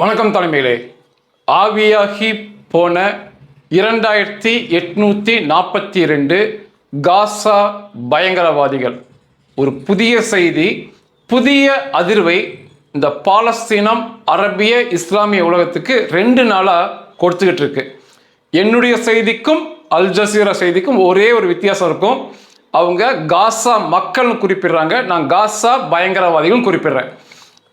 வணக்கம் தலைமையிலே. ஆவியாகி போன இரண்டாயிரத்தி எட்நூற்றி நாற்பத்தி ரெண்டு காசா பயங்கரவாதிகள். ஒரு புதிய செய்தி புதிய அதிர்வை இந்த பாலஸ்தீனம் அரபிய இஸ்லாமிய உலகத்துக்கு ரெண்டு நாளாக கொடுத்துக்கிட்டு இருக்கு. என்னுடைய செய்திக்கும் அல் ஜசீரா செய்திக்கும் ஒரே ஒரு வித்தியாசம் இருக்கும். அவங்க காசா மக்கள்னு குறிப்பிடுறாங்க. நான் காசா பயங்கரவாதிகள் குறிப்பிடுறேன்.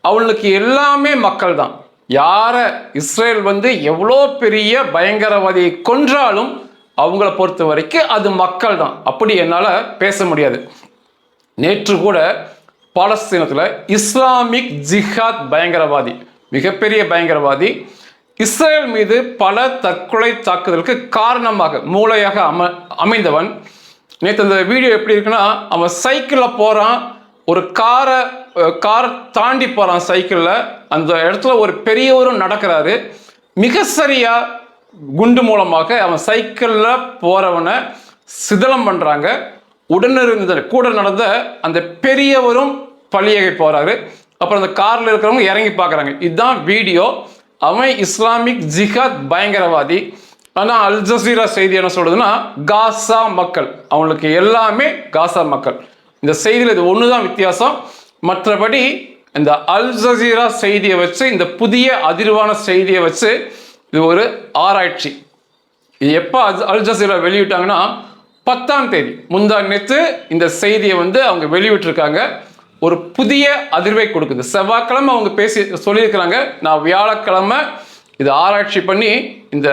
அவளுக்கு எல்லாமே மக்கள் தான் யாரை இஸ்ரேல் வந்து எவ்வளோ பெரிய பயங்கரவாதியை கொன்றாலும் அவங்கள பொறுத்த வரைக்கும் அது மக்கள் தான் அப்படி என்னால் பேச முடியாது. நேற்று கூட பாலஸ்தீனத்தில் இஸ்லாமிக் ஜிஹாத் பயங்கரவாதி மிகப்பெரிய பயங்கரவாதி இஸ்ரேல் மீது பல தற்கொலை தாக்குதலுக்கு காரணமாக மூளையாக அம அமைந்தவன். நேற்று அந்த வீடியோ எப்படி இருக்குன்னா அவன் சைக்கிளில் போகிறான் ஒரு காரை காரை தாண்டி போகிறான் சைக்கிளில். அந்த இடத்துல ஒரு பெரியவரும் நடக்கிறாரு. மிக சரியாக குண்டு மூலமாக அவன் சைக்கிளில் போகிறவனை சிதலம் பண்ணுறாங்க உடனிருந்த கூட நடந்த அந்த பெரியவரும் பழியகை போகிறாரு அப்புறம் அந்த காரில் இருக்கிறவங்க இறங்கி பார்க்குறாங்க இதுதான் வீடியோ. அவன் இஸ்லாமிக் ஜிஹாத் பயங்கரவாதி. ஆனால் அல் ஜசீரா செய்தி என்ன சொல்கிறதுனா காசா மக்கள். அவங்களுக்கு எல்லாமே காசா மக்கள். இந்த செய்தியில் இது ஒன்று தான் வித்தியாசம். மற்றபடி இந்த அல் ஜசீரா செய்தியை வச்சு இந்த புதிய அதிர்வான செய்தியை வச்சு இது ஒரு ஆராய்ச்சி. இது எப்போ அல் ஜசீரா வெளியிட்டாங்கன்னா பத்தாம் தேதி. முந்தா நேற்று இந்த செய்தியை வந்து அவங்க வெளியிட்டிருக்காங்க. ஒரு புதிய அதிர்வை கொடுக்குது. செவ்வாய்க்கிழமை அவங்க பேசி சொல்லியிருக்கிறாங்க. நான் வியாழக்கிழமை இது ஆராய்ச்சி பண்ணி இந்த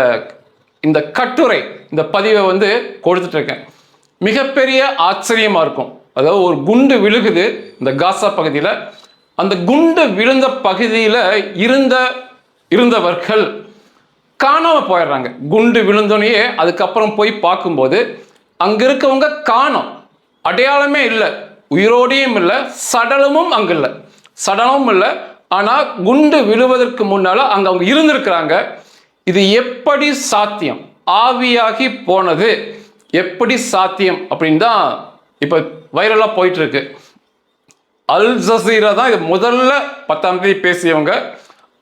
இந்த கட்டுரை இந்த பதிவை வந்து கொடுத்துட்ருக்கேன் மிகப்பெரிய ஆச்சரியமாக இருக்கும். அதாவது ஒரு குண்டு விழுகுது இந்த காசா பகுதியில். அந்த குண்டு விழுந்த பகுதியில் இருந்த இருந்தவர்கள் காணாமல் போயிடுறாங்க. குண்டு விழுந்தோனையே அதுக்கப்புறம் போய் பார்க்கும்போது அங்கே இருக்கவங்க காணும். அடையாளமே இல்லை. உயிரோடையும் இல்லை. சடலமும் அங்கே இல்லை. சடலமும் இல்லை. ஆனால் குண்டு விழுவதற்கு முன்னால அங்கே அவங்க இருந்திருக்கிறாங்க. இது எப்படி சாத்தியம்? ஆவியாகி போனது. எப்படி சாத்தியம்? அப்படின்னு தான் இப்போ வைரலாக போயிட்டு இருக்கு அல் ஜசீரா தான் இது முதல்ல பத்தாம் தேதி பேசியவங்க.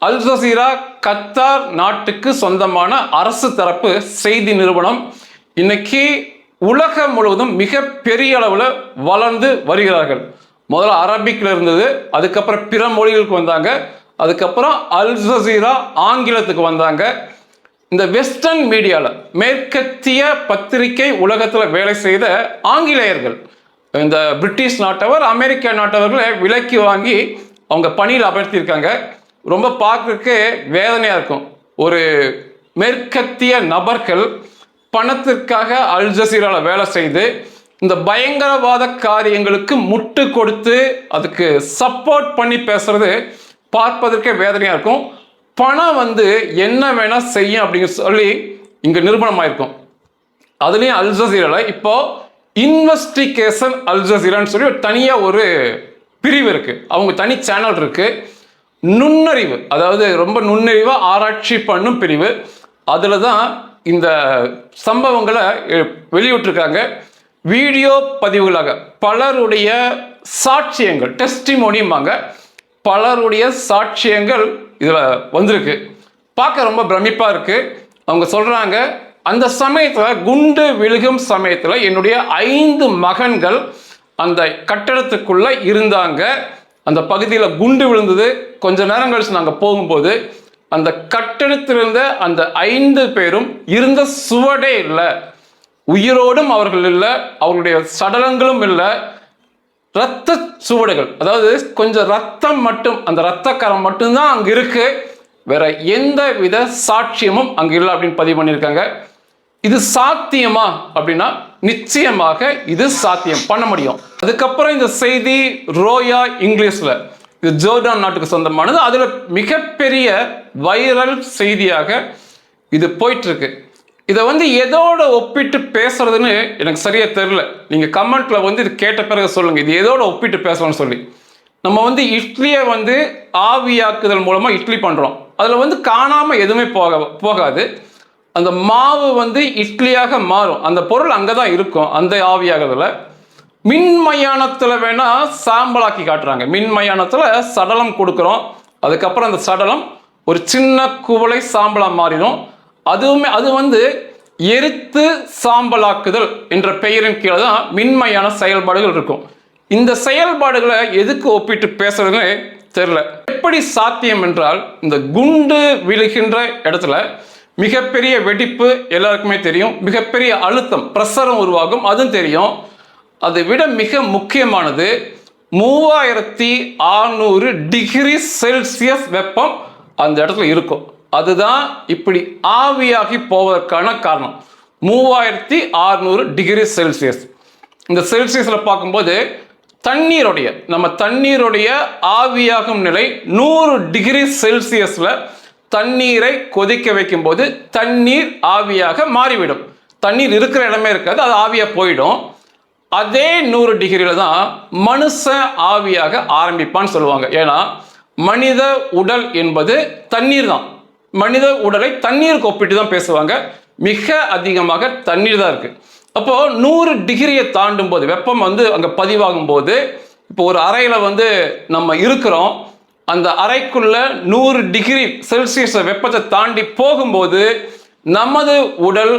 அல் ஜசீரா கத்தார் நாட்டுக்கு சொந்தமான அரசு தரப்பு செய்தி நிறுவனம். இன்னைக்கு உலகம் முழுவதும் மிக பெரிய அளவில் வளர்ந்து வருகிறார்கள். முதல்ல அரபிக்கில் இருந்தது அதுக்கப்புறம் பிற மொழிகளுக்கு வந்தாங்க. அதுக்கப்புறம் அல் ஜசீரா ஆங்கிலத்துக்கு வந்தாங்க. இந்த வெஸ்டர்ன் மீடியாவில் மேற்கத்திய பத்திரிகை உலகத்தில் வேலை செய்த ஆங்கிலேயர்கள். இந்த பிரிட்டிஷ் நாட்டவர் அமெரிக்க நாட்டவர்களை விலக்கி வாங்கி அவங்க பணியில் அமர்த்தியிருக்காங்க. ரொம்ப பார்க்கறதுக்கு வேதனையாக இருக்கும். ஒரு மேற்கத்திய நபர்கள் பணத்திற்காக அல் ஜசீராவில் வேலை செய்து இந்த பயங்கரவாத காரியங்களுக்கு முட்டு கொடுத்து அதுக்கு சப்போர்ட் பண்ணி பேசுறது பார்ப்பதற்கே வேதனையாக இருக்கும். பணம் வந்து என்ன வேணால் செய்யும் அப்படின்னு சொல்லி இங்கே நிரூபணமாயிருக்கும் அதுலேயும் அல் ஜசீரால இப்போ இன்வெஸ்டிகேஷன் அல் ஜசீரான்னு சொல்லி ஒரு தனியாக ஒரு பிரிவு இருக்குது அவங்க தனி சேனல் இருக்குது நுண்ணறிவு அதாவது ரொம்ப நுண்ணறிவாக ஆராய்ச்சி பண்ணும் பிரிவு. அதில் தான் இந்த சம்பவங்களை வெளியிட்டிருக்காங்க. வீடியோ பதிவுகளாக பலருடைய சாட்சியங்கள் டெஸ்டிமோனியுமாங்க பலருடைய சாட்சியங்கள் இதில் வந்திருக்கு. பார்க்க ரொம்ப பிரமிப்பாக இருக்குது அவங்க சொல்கிறாங்க அந்த சமயத்தில் குண்டு விழுகும் சமயத்தில் என்னுடைய ஐந்து மகன்கள் அந்த கட்டடத்துக்குள்ளே இருந்தாங்க. அந்த பகுதியில் குண்டு விழுந்தது. கொஞ்ச நேரம் கழிச்சு நாங்கள் போகும்போது அந்த கட்டடத்தில் இருந்த அந்த ஐந்து பேரும் இருந்த சுவடே இல்லை. உயிரோடும் அவர்கள் இல்லை அவர்களுடைய சடலங்களும் இல்லை. ரத்த சுவடுகள். அதாவது கொஞ்சம் ரத்தம் மட்டும் அந்த ரத்தக்கரம் மட்டும்தான் அங்கே இருக்கு. வேற எந்த வித சாட்சியமும் அங்கே இல்லை அப்படின்னு பதிவு பண்ணியிருக்காங்க. இது சாத்தியமா அப்படின்னா நிச்சயமாக இது சாத்தியம் பண்ண முடியும். அதுக்கப்புறம் இந்த செய்தி ரோயா இங்கிலீஷில். இது ஜோர்டான் நாட்டுக்கு சொந்தமானது. அதில் மிகப்பெரிய வைரல் செய்தியாக இது போயிட்டு இருக்கு. இதை வந்து எதோட ஒப்பிட்டு பேசுறதுன்னு எனக்கு சரியா தெரில நீங்க கமெண்ட்ல வந்து இது கேட்ட பிறகு சொல்லுங்க. இது எதோட ஒப்பிட்டு பேசலாம்னு சொல்லி. நம்ம வந்து இட்லியை வந்து ஆவியாக்குதல் மூலமா இட்லி பண்றோம். அதில் வந்து காணாமல் எதுவுமே போக போகாது. அந்த மாவு வந்து இட்லியாக மாறும். அந்த பொருள் அங்கே தான் இருக்கும். அந்த ஆவியாகிறதுல மின்மயானத்தில் வேணால் சாம்பலாக்கி காட்டுறாங்க. மின்மயானத்தில் சடலம் கொடுக்குறோம். அதுக்கப்புறம் அந்த சடலம் ஒரு சின்ன குவளை சாம்பலாக மாறிடும். அதுவுமே அது வந்து எரித்து சாம்பலாக்குதல் என்ற பெயரின் கீழே தான் மின்மையான செயல்பாடுகள் இருக்கும். இந்த செயல்பாடுகளை எதுக்கு ஒப்பிட்டு பேசுறதுன்னு தெரில எப்படி சாத்தியம் என்றால் இந்த குண்டு விழுகின்ற இடத்துல மிகப்பெரிய வெடிப்பு எல்லாருக்குமே தெரியும். மிகப்பெரிய அழுத்தம் பிரசரம் உருவாகும் அதுவும் தெரியும். அதை விட மிக முக்கியமானது மூவாயிரத்தி அறுநூறு டிகிரி செல்சியஸ் வெப்பம் அந்த இடத்துல இருக்கும். அதுதான் இப்படி ஆவியாகி போவதற்கான காரணம். மூவாயிரத்தி ஆறுநூறு டிகிரி செல்சியஸ். இந்த செல்சியஸில் பார்க்கும்போது தண்ணீருடைய நம்ம தண்ணீருடைய ஆவியாகும் நிலை நூறு டிகிரி செல்சியஸில் தண்ணீரை கொதிக்க வைக்கும்போது தண்ணீர் ஆவியாக மாறிவிடும். தண்ணீர் இருக்கிற இடமே இருக்காது அது ஆவியாக போயிடும். அதே நூறு டிகிரியில் தான் மனுஷன் ஆவியாக ஆரம்பிப்பான்னு சொல்லுவாங்க. ஏன்னா மனித உடல் என்பது தண்ணீர் தான். மனித உடலை தண்ணீருக்கு ஒப்பிட்டு தான் பேசுவாங்க. மிக அதிகமாக தண்ணீர் தான் இருக்கு. அப்போ நூறு டிகிரியை தாண்டும் போது வெப்பம் வந்து அங்க பதிவாகும் போது இப்போ ஒரு அறையில வந்து நம்ம இருக்கிறோம். அந்த அறைக்குள்ள நூறு டிகிரி செல்சியஸ் வெப்பத்தை தாண்டி போகும்போது நமது உடல்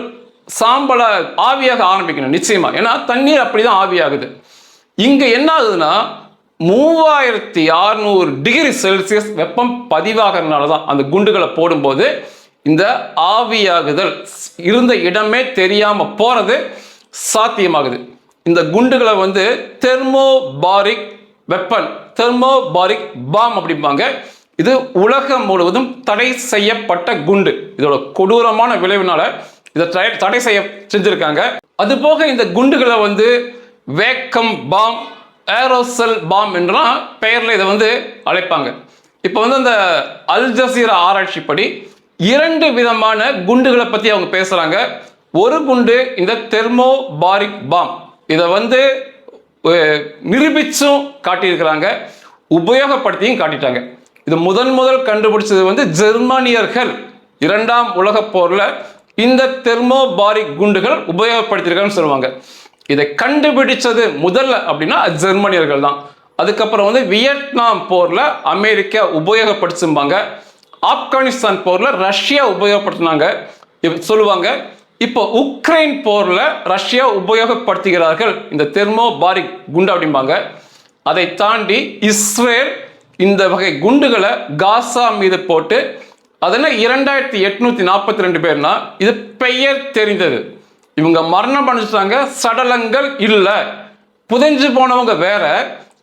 சாம்பல ஆவியாக ஆரம்பிக்கணும் நிச்சயமா. ஏன்னா தண்ணீர் அப்படிதான் ஆவியாகுது. இங்க என்ன ஆகுதுன்னா மூவாயிரத்தி அறுநூறு டிகிரி செல்சியஸ் வெப்பம் பதிவாகிறதுனால தான் அந்த குண்டுகளை போடும்போது இந்த ஆவியாகுதல் இருந்த இடமே தெரியாமல் போகிறது சாத்தியமாகுது. இந்த குண்டுகளை வந்து தெர்மோபாரிக் வெப்பன் தெர்மோபாரிக் பாம் அப்படிம்பாங்க. இது உலகம் முழுவதும் தடை செய்யப்பட்ட குண்டு. இதோட கொடூரமான விளைவுனால இதை தடை- தடை செய்ய செஞ்சிருக்காங்க. அது போக இந்த குண்டுகளை வந்து வேக்கம் பாம் ஏரோசெல் பாம் என்றெல்லாம் பெயரில் இதை வந்து அழைப்பாங்க. இப்போ வந்து அந்த அல் ஜசீரா ஆராய்ச்சிப்படி இரண்டு விதமான குண்டுகளை பற்றி அவங்க பேசுகிறாங்க ஒரு குண்டு இந்த தெர்மோபாரிக் பாம். இதை வந்து நிரூபிச்சும் காட்டியிருக்கிறாங்க. உபயோகப்படுத்தியும் காட்டிட்டாங்க. இது முதன் முதல் கண்டுபிடிச்சது வந்து ஜெர்மானியர்கள் இரண்டாம் உலகப் போரில் இந்த தெர்மோபாரிக் குண்டுகள் உபயோகப்படுத்தியிருக்காங்கன்னு சொல்லுவாங்க. இதை கண்டுபிடிச்சது முதல்ல அப்படின்னா ஜெர்மனியர்கள் தான் அதுக்கப்புறம் வந்து வியட்நாம் போர்ல அமெரிக்கா உபயோகப்படுத்தும்பாங்க. ஆப்கானிஸ்தான் போர்ல ரஷ்யா உபயோகப்படுத்தினாங்க. சொல்லுவாங்க இப்போ உக்ரைன் போர்ல ரஷ்யா உபயோகப்படுத்துகிறார்கள். இந்த தெர்மோபாரிக் குண்டு அப்படிம்பாங்க. அதை தாண்டி இஸ்ரேல் இந்த வகை குண்டுகளை காசா மீது போட்டு அதெல்லாம் இரண்டாயிரத்தி எட்நூத்தி நாற்பத்தி ரெண்டு பேர்னா இது பெயர் தெரிந்தது. இவங்க மரணம் பண்ணிச்சிட்டாங்க சடலங்கள் இல்லை. புதைஞ்சு போனவங்க வேற.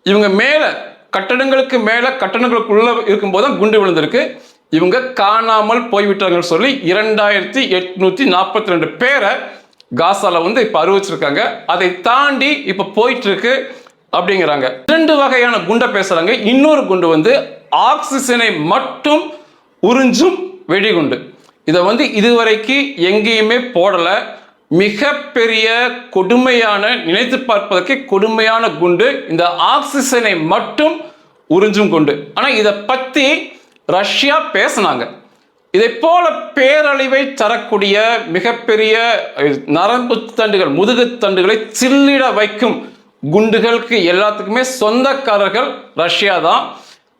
இவங்க மேலே கட்டடங்களுக்கு மேலே கட்டடங்களுக்குள்ள இருக்கும்போது தான் குண்டு விழுந்திருக்கு. இவங்க காணாமல் போய்விட்டாங்கன்னு சொல்லி இரண்டாயிரத்தி எட்நூத்தி நாற்பத்தி ரெண்டு பேரை காசால வந்து இப்ப அறிவிச்சிருக்காங்க. அதை தாண்டி இப்ப போயிட்டு இருக்கு அப்படிங்கிறாங்க. இரண்டு வகையான குண்டை பேசுறாங்க. இன்னொரு குண்டு வந்து ஆக்சிஜனை மட்டும் உறிஞ்சும் வெடிகுண்டு. இதை வந்து இதுவரைக்கு எங்கேயுமே போடலை. மிகப்பெரிய கொடுமையான நினைத்து பார்ப்பதற்கு கொடுமையான குண்டு இந்த ஆக்சிஜனை மட்டும் உறிஞ்சும் குண்டு. ஆனா இதை பத்தி ரஷ்யா பேசினாங்க. இதை போல பேரழிவை தரக்கூடிய மிகப்பெரிய நரம்பு தண்டுகள் முதுகு தண்டுகளை சில்லிட வைக்கும் குண்டுகளுக்கு எல்லாத்துக்குமே சொந்தக்காரர்கள் ரஷ்யா தான்.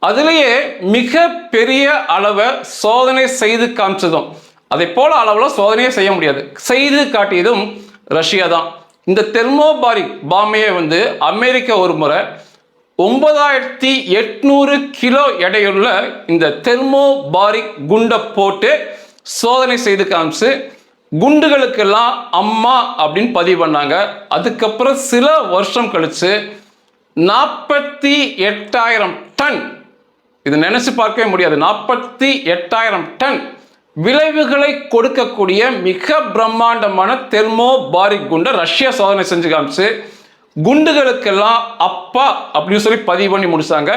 அதுலேயே மிக பெரிய அளவை சோதனை செய்து காமிச்சதும் அதை போல அளவில் சோதனையே செய்ய முடியாது. செய்து காட்டியதும் ரஷ்யா தான். இந்த தெர்மோபாரிக் பாமையை வந்து அமெரிக்கா ஒரு முறை ஒன்பதாயிரத்தி எட்நூறு கிலோ எடையுள்ள இந்த தெர்மோபாரிக் குண்டை போட்டு சோதனை செய்து காமிச்சு குண்டுகளுக்கெல்லாம் அம்மா அப்படின்னு பதிவு பண்ணாங்க. அதுக்கப்புறம் சில வருஷம் கழிச்சு நாற்பத்தி எட்டாயிரம் டன் இது நினைச்சு பார்க்கவே முடியாது. நாற்பத்தி எட்டாயிரம் டன் விளைவுகளை கொடுக்கக்கூடிய மிக பிரம்மாண்டமான தெர்மோ பாரிக் குண்டை ரஷ்யா சோதனை செஞ்சு காமிச்சு குண்டுகளுக்கெல்லாம் அப்பா அப்படின்னு சொல்லி பதிவு பண்ணி முடிச்சாங்க.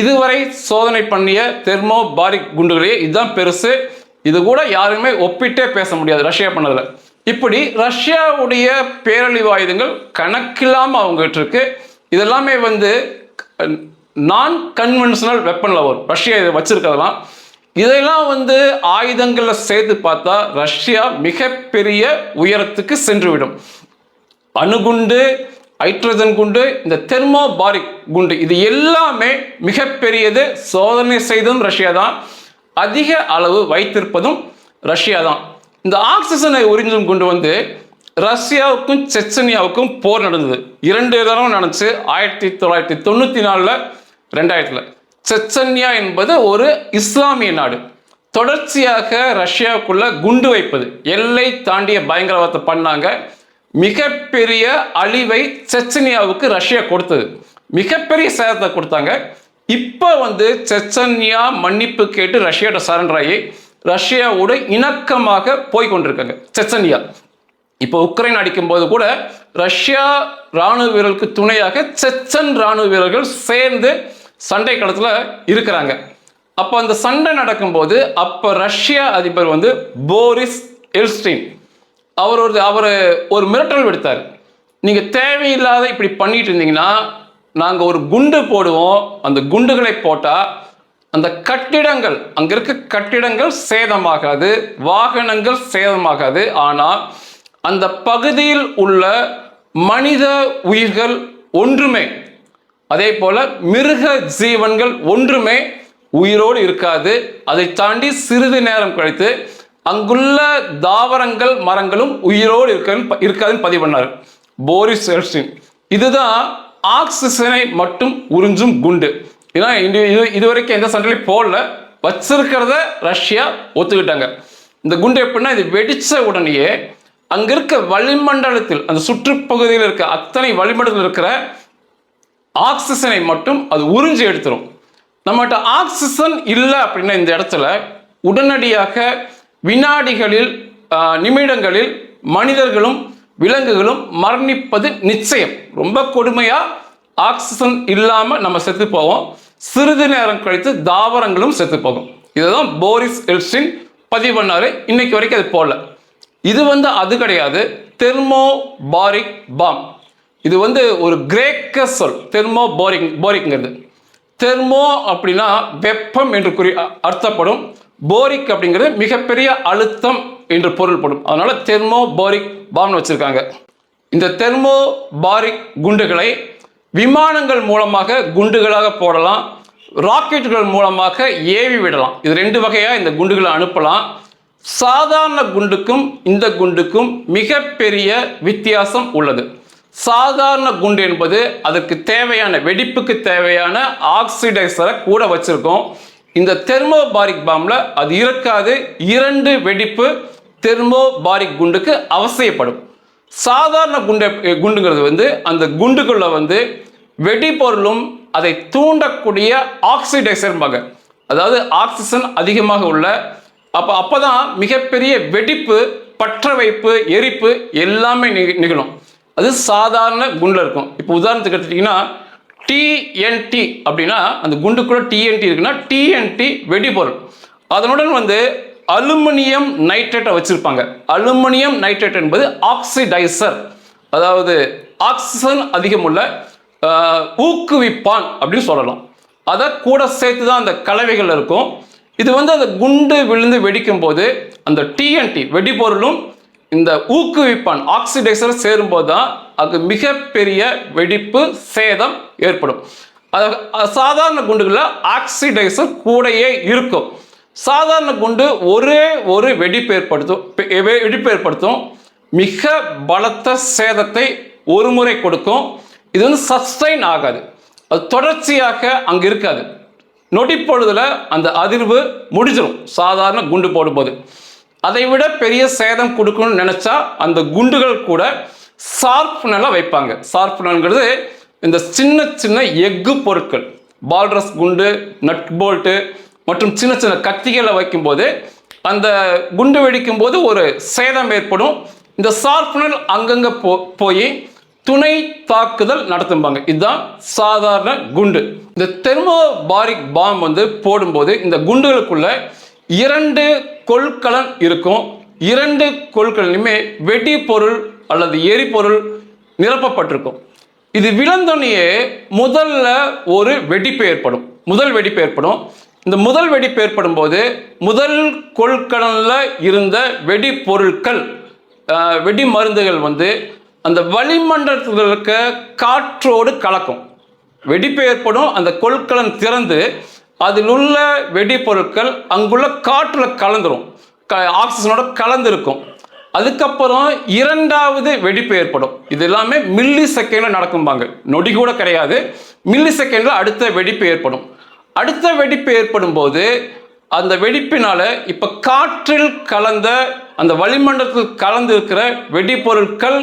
இதுவரை சோதனை பண்ணிய தெர்மோ பாரிக் குண்டுகளே இதுதான் பெருசு. இது கூட யாருமே ஒப்பிட்டே பேச முடியாது ரஷ்யா பண்ணதில். இப்படி ரஷ்யாவுடைய பேரழிவு ஆயுதங்கள் கணக்கில்லாமல் அவங்ககிட்ட இருக்கு. இதெல்லாமே வந்து நான் கன்வென்ஷனல் வெப்பன் வரும். ரஷ்யா இதை வச்சிருக்கிறதெல்லாம். இதெல்லாம் வந்து ஆயுதங்களை சேர்த்து பார்த்தா ரஷ்யா மிகப்பெரிய உயரத்துக்கு சென்றுவிடும். அணுகுண்டு ஹைட்ரஜன் குண்டு இந்த தெர்மோபாரிக் குண்டு இது எல்லாமே மிகப்பெரியது. சோதனை செய்ததும் ரஷ்யா தான். அதிக அளவு வைத்திருப்பதும் ரஷ்யா தான். இந்த ஆக்சிஜனை உறிஞ்சும் குண்டு வந்து ரஷ்யாவுக்கும் செச்சனியாவுக்கும் போர் நடந்தது. இரண்டு தடவை நடந்துச்சு. ஆயிரத்தி தொள்ளாயிரத்தி தொண்ணூற்றி நாலில் ரெண்டாயிரத்தில். செச்சன்யா என்பது ஒரு இஸ்லாமிய நாடு. தொடர்ச்சியாக ரஷ்யாவுக்குள்ள குண்டு வைப்பது. எல்லை தாண்டிய பயங்கரவாதத்தை பண்ணாங்க. மிகப்பெரிய அழிவை செச்சனியாவுக்கு ரஷ்யா கொடுத்தது. மிகப்பெரிய சேதத்தை கொடுத்தாங்க. இப்போ வந்து செச்சன்யா மன்னிப்பு கேட்டு ரஷ்யாவோட சரண்டர் ஆகி ரஷ்யாவோட இணக்கமாக போய் கொண்டிருக்காங்க செச்சன்யா. இப்போ உக்ரைன் அடிக்கும்போது கூட ரஷ்யா ராணுவ வீரர்களுக்கு துணையாக செச்சன் ராணுவ வீரர்கள் சேர்ந்து சண்டை களத்தில் இருக்கிறாங்க. அப்போ அந்த சண்டை நடக்கும்போது அப்போ ரஷ்யா அதிபர் வந்து போரிஸ் எல்ஸ்டீன் அவர் ஒரு அவர் ஒரு மிரட்டல் விடுத்தார். நீங்கள் தேவையில்லாத இப்படி பண்ணிட்டு இருந்தீங்கன்னா நாங்கள் ஒரு குண்டு போடுவோம். அந்த குண்டுகளை போட்டால் அந்த கட்டிடங்கள் அங்கே இருக்க கட்டிடங்கள் சேதமாகாது வாகனங்கள் சேதமாகாது. ஆனால் அந்த பகுதியில் உள்ள மனித உயிர்கள் ஒன்றுமே அதே போல மிருக ஜீவன்கள் ஒன்றுமே உயிரோடு இருக்காது. அதை தாண்டி சிறிது நேரம் கழித்து அங்குள்ள தாவரங்கள் மரங்களும் உயிரோடு இருக்க இருக்காதுன்னு பதிவு பண்ணார். போரிஸ் எல்ஸ்டின் இதுதான் ஆக்சிஜனை மட்டும் உறிஞ்சும் குண்டு. ஏன்னா இது இது இதுவரைக்கும் எந்த சண்டையிலையும் போடல. வச்சிருக்கிறத ரஷ்யா ஒத்துக்கிட்டாங்க. இந்த குண்டு எப்படின்னா இது வெடிச்ச உடனேயே அங்க இருக்க வளிமண்டலத்தில் அந்த சுற்றுப்பகுதியில் இருக்க அத்தனை வளிமண்டலத்தில் இருக்கிற ஆக்சிஜனை மட்டும் அது உறிஞ்சி எடுத்துரும். நம்மகிட்ட ஆக்சிஜன் இல்லை அப்படின்னா இந்த இடத்துல உடனடியாக வினாடிகளில் நிமிடங்களில் மனிதர்களும் விலங்குகளும் மரணிப்பது நிச்சயம். ரொம்ப கொடுமையாக ஆக்சிஜன் இல்லாமல் நம்ம செத்து போவோம். சிறிது நேரம் கழித்து தாவரங்களும் செத்து போகும். இதுதான் போரிஸ் எல்ஸ்டின் பதிவு பண்ணாரு இன்னைக்கு வரைக்கும் அது போடல இது வந்து அது கிடையாது. Thermobaric bomb. இது வந்து ஒரு கிரேக்க சொல் தெர்மோ போரிங் போரிக்ங்கிறது. தெர்மோ அப்படின்னா வெப்பம் என்று குறி அர்த்தப்படும். போரிக் அப்படிங்கிறது மிகப்பெரிய அழுத்தம் என்று பொருள்படும். அதனால தெர்மோ போரிக் பாம்னு வச்சிருக்காங்க. இந்த தெர்மோ பாரிக் குண்டுகளை விமானங்கள் மூலமாக குண்டுகளாக போடலாம். ராக்கெட்டுகள் மூலமாக ஏவி விடலாம். இது ரெண்டு வகையாக இந்த குண்டுகளை அனுப்பலாம். சாதாரண குண்டுக்கும் இந்த குண்டுக்கும் மிகப்பெரிய வித்தியாசம் உள்ளது. சாதாரண குண்டு என்பது அதற்கு தேவையான வெடிப்புக்கு தேவையான ஆக்சிடைசரை கூட வச்சிருக்கோம். இந்த தெர்மோபாரிக் பாம்பில் அது இருக்காது இரண்டு வெடிப்பு தெர்மோபாரிக் குண்டுக்கு அவசியப்படும். சாதாரண குண்டு குண்டுங்கிறது வந்து அந்த குண்டுக்குள்ள வந்து வெடிபொருளும் அதை தூண்டக்கூடிய ஆக்சிடைசர்பாங்க அதாவது ஆக்சிஜன் அதிகமாக உள்ள அப்போ அப்போ தான் மிகப்பெரிய வெடிப்பு பற்ற வைப்பு எரிப்பு எல்லாமே நிக- நிகழும். அது சாதாரண குண்டில் இருக்கும். இப்போ உதாரணத்துக்கு எடுத்துட்டிங்கன்னா டிஎன்டி அப்படின்னா அந்த குண்டுக்குள்ள டிஎன்டி இருக்குன்னா டிஎன்டி வெடிபொருள். அதனுடன் வந்து அலுமினியம் நைட்ரேட்டை வச்சுருப்பாங்க. அலுமினியம் நைட்ரேட் என்பது ஆக்சிடைசர். அதாவது ஆக்சிஜன் அதிகமுள்ள ஊக்குவிப்பான் அப்படின்னு சொல்லலாம். அதை கூட சேர்த்து தான் அந்த கலவைகள் இருக்கும். இது வந்து அந்த குண்டு விழுந்து வெடிக்கும் போது அந்த டிஎன்டி வெடிபொருளும் இந்த ஊக்குவிப்பான் ஆக்சிடைசர் சேரும்போது தான் அது மிகப்பெரிய வெடிப்பு சேதம் ஏற்படும். அது சாதாரண குண்டுகளில் ஆக்சிடைசர் கூடயே இருக்கும். சாதாரண குண்டு ஒரே ஒரு வெடிப்பு ஏற்படுத்தும் பெ- வெடிப்பு ஏற்படுத்தும். மிக பலத்த சேதத்தை ஒரு முறை கொடுக்கும். இது வந்து சஸ்டைன் ஆகாது. அது தொடர்ச்சியாக அங்கே இருக்காது. நொடிப்பொழுதில் அந்த அதிர்வு முடிஞ்சிடும் சாதாரண குண்டு போடும்போது. அதை விட பெரிய சேதம் கொடுக்கணும்னு நினைச்சா அந்த குண்டுகள் கூட சார்ப்னலாக வைப்பாங்க. சார்ப்னல்ங்கிறது இந்த சின்ன சின்ன எஃகு பொருட்கள். பால்ரஸ் குண்டு நட் போல்ட்டு மற்றும் சின்ன சின்ன கத்திகளை வைக்கும்போது அந்த குண்டு வெடிக்கும் போது ஒரு சேதம் ஏற்படும். இந்த சார்ப்னல் அங்கங்கே போ போய் துணை தாக்குதல் நடத்தும்பாங்க. இதுதான் சாதாரண குண்டு. இந்த தெர்மோபாரிக் பாம் வந்து போடும்போது இந்த குண்டுகளுக்குள்ள இரண்டு கொள்கலன் இருக்கும். இரண்டு கொள்கலனுமே வெடிபொருள் அல்லது எரிபொருள் நிரப்பப்பட்டிருக்கும். இது விழுந்தோடனேயே முதல்ல ஒரு வெடிப்பு ஏற்படும். முதல் வெடிப்பு ஏற்படும். இந்த முதல் வெடிப்பு ஏற்படும் போது முதல் கொள்கலனில் இருந்த வெடி பொருட்கள் வெடி மருந்துகள் வந்து அந்த வளிமண்டலத்தில் இருக்க காற்றோடு கலக்கும். வெடிப்பு ஏற்படும் அந்த கொள்கலன் திறந்து அதில் உள்ள வெடிப்பொருட்கள் அங்குள்ள காற்றில் கலந்துரும். க ஆக்சிஜனோட கலந்துருக்கும். அதுக்கப்புறம் இரண்டாவது வெடிப்பு ஏற்படும். இது எல்லாமே மில்லி செகண்டில் நடக்கும்பாங்க. நொடி கூட கிடையாது. மில்லி செகண்டில் அடுத்த வெடிப்பு ஏற்படும். அடுத்த வெடிப்பு ஏற்படும் போது அந்த வெடிப்பினால் இப்போ காற்றில் கலந்த அந்த வளிமண்டலத்தில் கலந்து இருக்கிற வெடிப்பொருட்கள்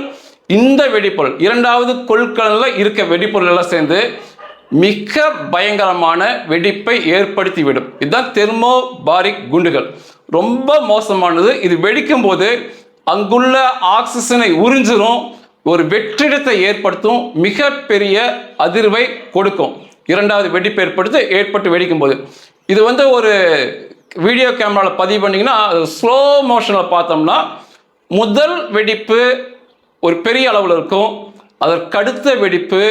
இந்த வெடிப்பொருள் இரண்டாவது கொள்கலனில் இருக்க வெடிப்பொருள் எல்லாம் சேர்ந்து மிக பயங்கரமான வெடிப்பை ஏற்படுத்திவிடும். இதுதான் தெர்மோபாரிக் குண்டுகள். ரொம்ப மோசமானது. இது வெடிக்கும் போது அங்குள்ள ஆக்சிஜனை உறிஞ்சிரும் ஒரு வெற்றிடத்தை ஏற்படுத்தும் மிகப்பெரிய அதிர்வை கொடுக்கும். இரண்டாவது வெடிப்பு ஏற்படுத்தி ஏற்பட்டு வெடிக்கும் போது இது வந்து ஒரு வீடியோ கேமராவில் பதிவு பண்ணிங்கன்னா ஸ்லோ மோஷனில் பார்த்தோம்னா முதல் வெடிப்பு ஒரு பெரிய அளவில் இருக்கும். அதற்கடுத்த வெடிப்பு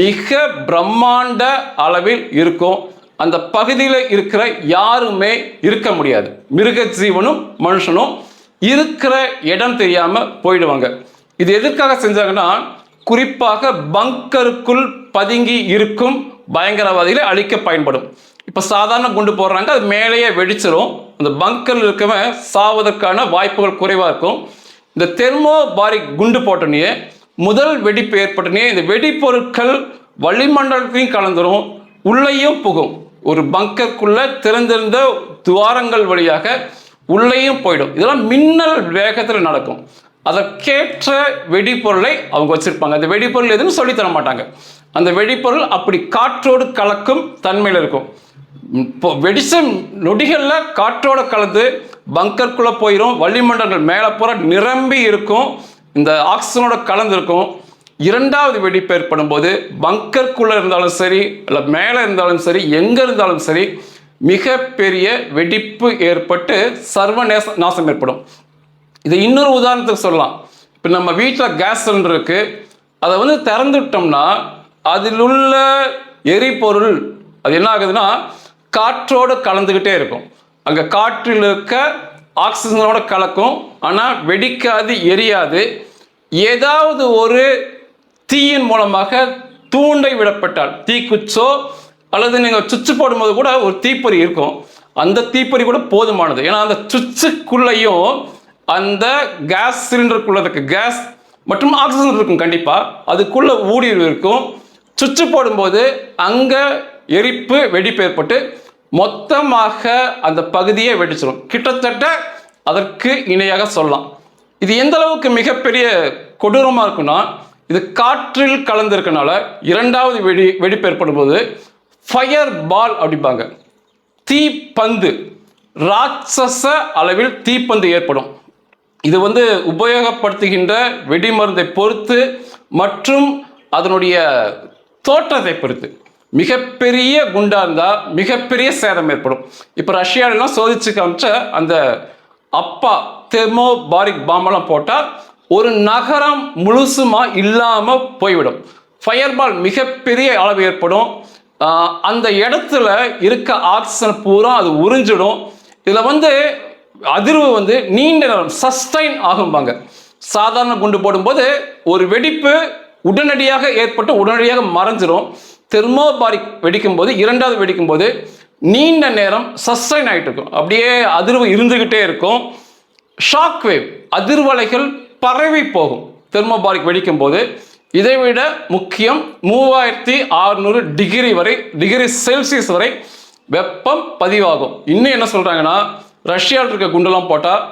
மிக பிரம்மாண்ட அளவில் இருக்கும். அந்த பகுதியில் இருக்கிற யாருமே இருக்க முடியாது. மிருக ஜீவனும் மனுஷனும் இருக்கிற இடம் தெரியாமல் போயிடுவாங்க. இது எதற்காக செஞ்சாங்கன்னா குறிப்பாக பங்கருக்குள் பதுங்கி இருக்கும் பயங்கரவாதிகளை அழிக்க பயன்படும். இப்போ சாதாரண குண்டு போடுறாங்க அது மேலேயே வெடிச்சிடும் அந்த பங்கரில் இருக்கவன் சாவதற்கான வாய்ப்புகள் குறைவாக இருக்கும். இந்த தெர்மோபாரிக் குண்டு போட்டோன்னே முதல் வெடிப்பு ஏற்பட்டனே இந்த வெடிப்பொருட்கள் வளிமண்டலத்தையும் கலந்துரும் உள்ளேயும் புகும். ஒரு பங்கருக்குள்ள திறந்திருந்த துவாரங்கள் வழியாக உள்ளேயும் போயிடும். இதெல்லாம் மின்னல் வேகத்தில் நடக்கும். அதற்கேற்ற வெடிப்பொருளை அவங்க வச்சிருப்பாங்க. அந்த வெடிப்பொருள் எதுவும் சொல்லித்தர மாட்டாங்க. அந்த வெடிப்பொருள் அப்படி காற்றோடு கலக்கும் தன்மையில் இருக்கும். இப்போ வெடிச்ச நொடிகளில் காற்றோடு கலந்து பங்கர்க்குள்ளே போயிடும் வளிமண்டலங்கள் மேலே போகிற நிரம்பி இருக்கும். இந்த ஆக்சிஜனோட கலந்துருக்கும். இரண்டாவது வெடிப்பு ஏற்படும் போது பங்கருக்குள்ள இருந்தாலும் சரி இல்லை மேலே இருந்தாலும் சரி எங்கே இருந்தாலும் சரி மிகப்பெரிய வெடிப்பு ஏற்பட்டு சர்வநேச நாசம் ஏற்படும். இது இன்னொரு உதாரணத்துக்கு சொல்லலாம். இப்போ நம்ம வீட்டில் கேஸ் சிலிண்டர் இருக்குது அதை வந்து திறந்துட்டோம்னா அதில் உள்ள எரிபொருள் அது என்ன ஆகுதுன்னா காற்றோடு கலந்துக்கிட்டே இருக்கும். அங்கே காற்றில் இருக்க ஆக்சிஜனோட கலக்கும் ஆனால் வெடிக்காது எரியாது. ஏதாவது ஒரு தீயின் மூலமாக தூண்டை விடப்பட்டால் தீக்குச்சோ அல்லது நீங்கள் சுவிட்ச் போடும்போது கூட ஒரு தீப்பொறி இருக்கும். அந்த தீப்பொறி கூட போதுமானது. ஏன்னா அந்த சுவிட்சுக்குள்ளேயும் அந்த கேஸ் சிலிண்டருக்குள்ள இருக்க கேஸ் மற்றும் ஆக்சிஜன் இருக்கும் கண்டிப்பாக அதுக்குள்ள ஊடுருவி இருக்கும். சுவிட்ச் போடும்போது அங்கே எரிப்பு வெடிப்பு ஏற்பட்டு மொத்தமாக அந்த பகுதியை வெடிச்சிடும் கிட்டத்தட்ட அதற்கு இணையாக சொல்லலாம். இது எந்த அளவுக்கு மிகப்பெரிய கொடூரமாக இருக்குன்னா இது காற்றில் கலந்திருக்கனால இரண்டாவது வெடி வெடிப்பு ஏற்படும் போது ஃபயர் பால் அப்படிம்பாங்க. தீப்பந்து ராட்சச அளவில் தீப்பந்து ஏற்படும். இது வந்து உபயோகப்படுத்துகின்ற வெடிமருந்தை பொறுத்து மற்றும் அதனுடைய தோற்றத்தை பொறுத்து. மிகப்பெரிய குண்டா இருந்தால் மிகப்பெரிய சேதம் ஏற்படும். இப்போ ரஷ்யாவிலாம் சோதிச்சு காமிச்ச அந்த அப்பா தெர்மோபாரிக் பாம்பெல்லாம் போட்டால் ஒரு நகரம் முழுசுமா இல்லாமல் போய்விடும். ஃபயர்பால் மிகப்பெரிய அளவு ஏற்படும். அந்த இடத்துல இருக்க ஆக்சிஜன் பூரா அது உறிஞ்சிடும். இதில் வந்து அதிர்வு வந்து நீண்ட நேரம் சஸ்டைன் ஆகும்பாங்க. சாதாரண குண்டு போடும்போது ஒரு வெடிப்பு உடனடியாக ஏற்பட்டு உடனடியாக மறைஞ்சிரும். தெர்மோபாரிக் வெடிக்கும் போது இரண்டாவது வெடிக்கும் போது நீண்ட நேரம் சஸ்டைன் ஆகிட்டு இருக்கும் அப்படியே அதிர்வு இருந்துக்கிட்டே இருக்கும். ஷாக் வேவ் அதிர்வலைகள் பரவி போகும். தெர்மோபாரிக் வெடிக்கும் போது இதை விட முக்கியம் மூவாயிரத்தி அறுநூறு டிகிரி வரை டிகிரி செல்சியஸ் வரை வெப்பம் பதிவாகும். இன்னும் என்ன சொல்கிறாங்கன்னா ரஷ்யாவில் இருக்க குண்டெல்லாம் போட்டால்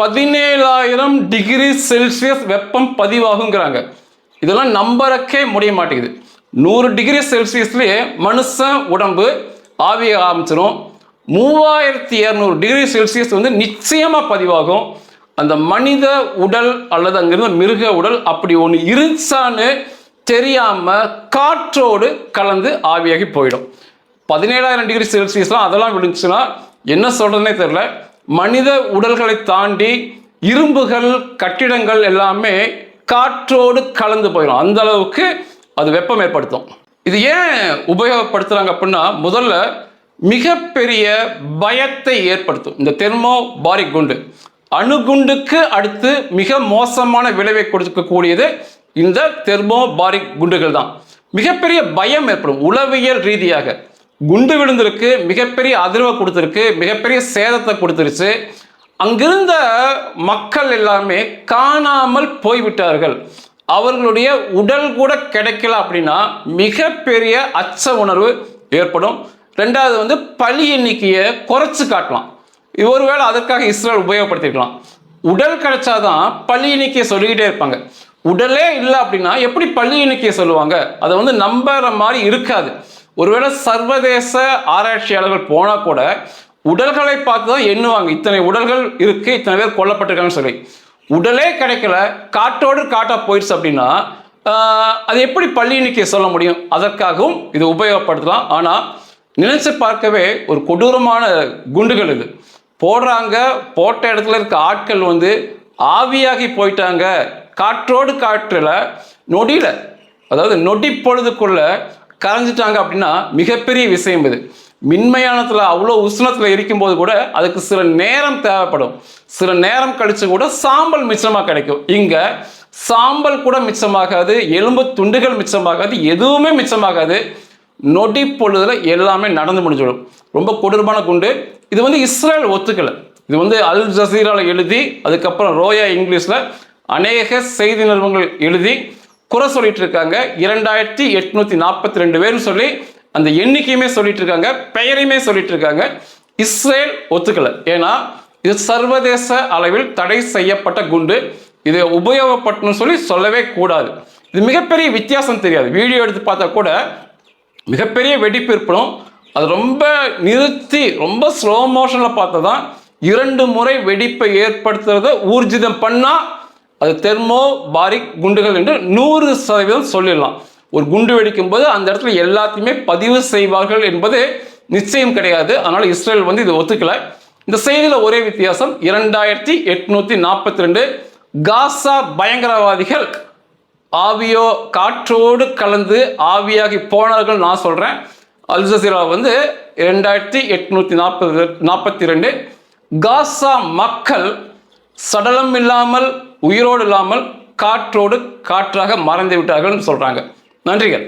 பதினேழாயிரம் டிகிரி செல்சியஸ் வெப்பம் பதிவாகுங்கிறாங்க. இதெல்லாம் நம்பறக்கே முடிய மாட்டேங்குது. நூறு டிகிரி செல்சியஸ்லேயே மனுஷன் உடம்பு ஆவிய ஆரம்பிச்சிடும் மூவாயிரத்தி இரநூறு டிகிரி செல்சியஸ் வந்து நிச்சயமாக பதிவாகும். அந்த மனித உடல் அல்லது அங்கிருந்த மிருக உடல் அப்படி ஒன்று இருந்துச்சான்னு தெரியாமல் காற்றோடு கலந்து ஆவியாகி போயிடும். பதினேழாயிரம் டிகிரி செல்சியஸ்லாம் அதெல்லாம் விழுந்துச்சுன்னா என்ன சொல்கிறதுனே தெரில மனித உடல்களை தாண்டி இரும்புகள் கட்டிடங்கள் எல்லாமே காற்றோடு கலந்து போயிடும். அந்த அளவுக்கு அது வெப்பம் ஏற்படுத்தும். இது ஏன் உபயோகப்படுத்துறாங்க அப்படின்னா முதல்ல மிகப்பெரிய பயத்தை ஏற்படுத்தும். இந்த தெர்மோ பாரிக் குண்டு. அணுகுண்டுக்கு அடுத்து மிக மோசமான விளைவை கொடுக்கக்கூடியது இந்த தெர்மோ பாரிக் குண்டுகள் தான். மிகப்பெரிய பயம் ஏற்படும் உளவியல் ரீதியாக. குண்டு விழுந்திருக்கு மிகப்பெரிய அதிர்வை கொடுத்துருக்கு மிகப்பெரிய சேதத்தை கொடுத்துருச்சு. அங்கிருந்த மக்கள் எல்லாமே காணாமல் போய்விட்டார்கள். அவர்களுடைய உடல் கூட கிடைக்கல அப்படின்னா மிகப்பெரிய அச்ச உணர்வு ஏற்படும். ரெண்டாவது வந்து பழி எண்ணிக்கையை குறைச்சு காட்டலாம். ஒருவேளை அதற்காக இஸ்ரேல் உபயோகப்படுத்திக்கலாம் உடல் கிடைச்சாதான் பள்ளி எண்ணிக்கையை சொல்லிக்கிட்டே இருப்பாங்க. உடலே இல்லை அப்படின்னா எப்படி பள்ளி எண்ணிக்கையை சொல்லுவாங்க? அதை வந்து நம்புற மாதிரி இருக்காது. ஒருவேளை சர்வதேச ஆராய்ச்சியாளர்கள் போனால் கூட உடல்களை பார்த்து தான் எண்ணுவாங்க. இத்தனை உடல்கள் இருக்கு இத்தனை பேர் கொல்லப்பட்டிருக்காங்கன்னு சொல்லி. உடலே கிடைக்கல காட்டோடு காட்டா போயிடுச்சு அப்படின்னா அது எப்படி பள்ளி எண்ணிக்கையை சொல்ல முடியும்? அதற்காகவும் இது உபயோகப்படுத்தலாம். ஆனால் நினைச்சு பார்க்கவே ஒரு கொடூரமான குண்டுகள் இது. போடுறாங்க போட்ட இடத்துல இருக்க ஆட்கள் வந்து ஆவியாகி போயிட்டாங்க. காற்றோடு காற்றில் நொடியில் அதாவது நொடி பொழுதுக்குள்ள கரைஞ்சிட்டாங்க அப்படின்னா மிகப்பெரிய விஷயம் இது. மின்மயானத்தில் அவ்வளோ உஷ்ணத்தில் இருக்கும்போது கூட அதுக்கு சில நேரம் தேவைப்படும். சில நேரம் கழித்து கூட சாம்பல் மிச்சமாக கிடைக்கும். இங்கே சாம்பல் கூட மிச்சமாகாது எலும்பு துண்டுகள் மிச்சமாகாது எதுவுமே மிச்சமாகாது. நொடி பொழுதுல எல்லாமே நடந்து முடிஞ்சிடும். ரொம்ப கொடூரமான குண்டு. இது வந்து இஸ்ரேல் ஒத்துக்கலை. இது வந்து அல் ஜசீராவில் எழுதி அதுக்கப்புறம் ரோயா இங்கிலீஷில் அநேக செய்தி நிறுவனங்கள் எழுதி குறை சொல்லிட்டு இருக்காங்க. இரண்டாயிரத்தி எட்நூற்றி நாற்பத்தி ரெண்டு பேரும் சொல்லி அந்த எண்ணிக்கையுமே சொல்லிட்டு இருக்காங்க பெயரையுமே சொல்லிட்டு இருக்காங்க இஸ்ரேல் ஒத்துக்கல. ஏன்னா இது சர்வதேச அளவில் தடை செய்யப்பட்ட குண்டு. இது உபயோகப்பட்டணும்னு சொல்லி சொல்லவே கூடாது. இது மிகப்பெரிய வித்தியாசம் தெரியாது. வீடியோ எடுத்து பார்த்தா கூட மிகப்பெரிய வெடிப்பு ஏற்படும். அது ரொம்ப நிறுத்தி ரொம்ப ஸ்லோ மோஷனில் பார்த்தா தான் இரண்டு முறை வெடிப்பை ஏற்படுத்துறத ஊர்ஜிதம் பண்ணால் அது தெர்மோ பாரிக் குண்டுகள் என்று நூறு சதவீதம் சொல்லிடலாம். ஒரு குண்டு வெடிக்கும் போது அந்த இடத்துல எல்லாத்தையுமே பதிவு செய்வார்கள் என்பது நிச்சயம் கிடையாது. அதனால இஸ்ரேல் வந்து இதை ஒத்துக்கல. இந்த செய்தியில் ஒரே வித்தியாசம். இரண்டாயிரத்தி எட்நூத்தி நாற்பத்தி ரெண்டு காசா பயங்கரவாதிகள் ஆவியோ காற்றோடு கலந்து ஆவியாகி போனார்கள் நான் சொல்கிறேன் அல் ஜசீரா வந்து ரெண்டாயிரத்தி எட்நூற்றி நாற்பது நாற்பத்தி ரெண்டு காசா மக்கள் சடலம் இல்லாமல் உயிரோடு இல்லாமல் காற்றோடு காற்றாக மறைந்து விட்டார்கள்னு சொல்கிறாங்க நன்றிகள்